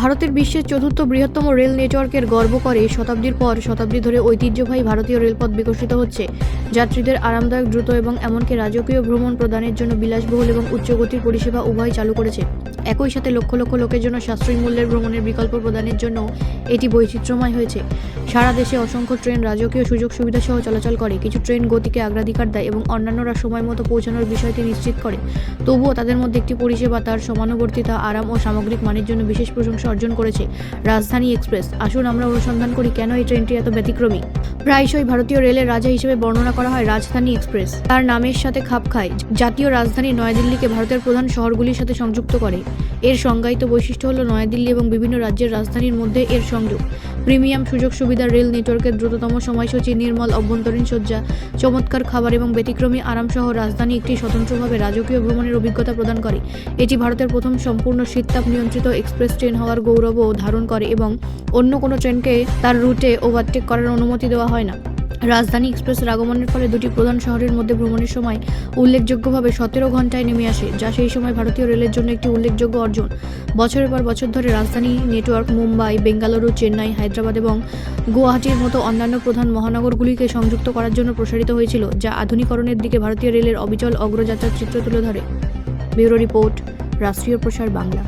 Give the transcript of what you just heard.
ভারতের বিশ্বের চতুর্থ বৃহত্তম রেল নেটওয়ার্কের গর্ব করে শতাব্দীর পর শতাব্দী ধরে ঐতিহ্যবাহী ভারতীয় রেলপথ বিকশিত হচ্ছে। যাত্রীদের আরামদায়ক, দ্রুত এবং এমনকি রাজকীয় ভ্রমণ প্রদানের জন্য বিলাসবহুল এবং উচ্চগতির পরিষেবা উভয় চালু করেছে। একই সাথে লক্ষ লক্ষ লোকের জন্য সাশ্রয়ী মূল্যের ভ্রমণের বিকল্প প্রদানের জন্য এটি বৈচিত্র্যময় হয়েছে। সারা দেশে অসংখ্য ট্রেন রাজকীয় সুযোগ সুবিধা সহ চলাচল করে। কিছু ট্রেন গতিকে অগ্রাধিকার দেয় এবং অন্যান্যরা সময় মতো পৌঁছানোর বিষয়টি নিশ্চিত করে। তবুও তাদের মধ্যে একটি পরিষেবা, তার সমানুবর্তিতা, আরাম ও সামগ্রিক মানের জন্য বিশেষ প্রশংসা অর্জন করেছে। রাজধানী এক্সপ্রেস আসুন আমরা অনুসন্ধান করি কেন এই ট্রেনটি এত ব্যতিক্রমী? প্রায়শই ভারতীয় রেলের রাজা হিসেবে বর্ণনা করা হয় রাজধানী এক্সপ্রেস। তার নামের সাথে খাপ খায়। জাতীয় রাজধানী নয়াদিল্লিকে ভারতের প্রধান শহরগুলির সাথে সংযুক্ত করে। এর সংজ্ঞায়িত বৈশিষ্ট্য হল নয়াদিল্লি এবং বিভিন্ন রাজ্যের রাজধানীর মধ্যে এর সংযোগ। প্রিমিয়াম সুযোগ সুবিধা রেল নেটওয়ার্কের দ্রুততম সময়সূচি, নির্মল, অভ্যন্তরীণ সজ্জা চমৎকার খাবার এবং ব্যতিক্রমী আরামসহ রাজধানী একটি স্বতন্ত্রভাবে রাজকীয় ভ্রমণের অভিজ্ঞতা প্রদান করে। এটি ভারতের প্রথম সম্পূর্ণ শীততাপ নিয়ন্ত্রিত এক্সপ্রেস ট্রেন হওয়ার গৌরবও ধারণ করে এবং অন্য কোনো ট্রেনকে তার রুটে ওভারটেক করার অনুমতি দেওয়া হয় না। রাজধানী এক্সপ্রেসের আগমনের ফলে দুটি প্রধান শহরের মধ্যে ভ্রমণের সময় উল্লেখযোগ্যভাবে সতেরো ঘন্টায় নেমে আসে, যা সেই সময় ভারতীয় রেলের জন্য একটি উল্লেখযোগ্য অর্জন। বছরের পর বছর ধরে রাজধানী নেটওয়ার্ক, মুম্বাই, বেঙ্গালুরু, চেন্নাই, হায়দ্রাবাদ এবং গুয়াহাটির মতো অন্যান্য প্রধান মহানগরগুলিকে সংযুক্ত করার জন্য প্রসারিত হয়েছিল, যা আধুনিকরণের দিকে ভারতীয় রেলের অবিচল অগ্রযাত্রার চিত্র তুলে ধরে। ব্যুরো রিপোর্ট, রাষ্ট্রীয় প্রসার বাংলা।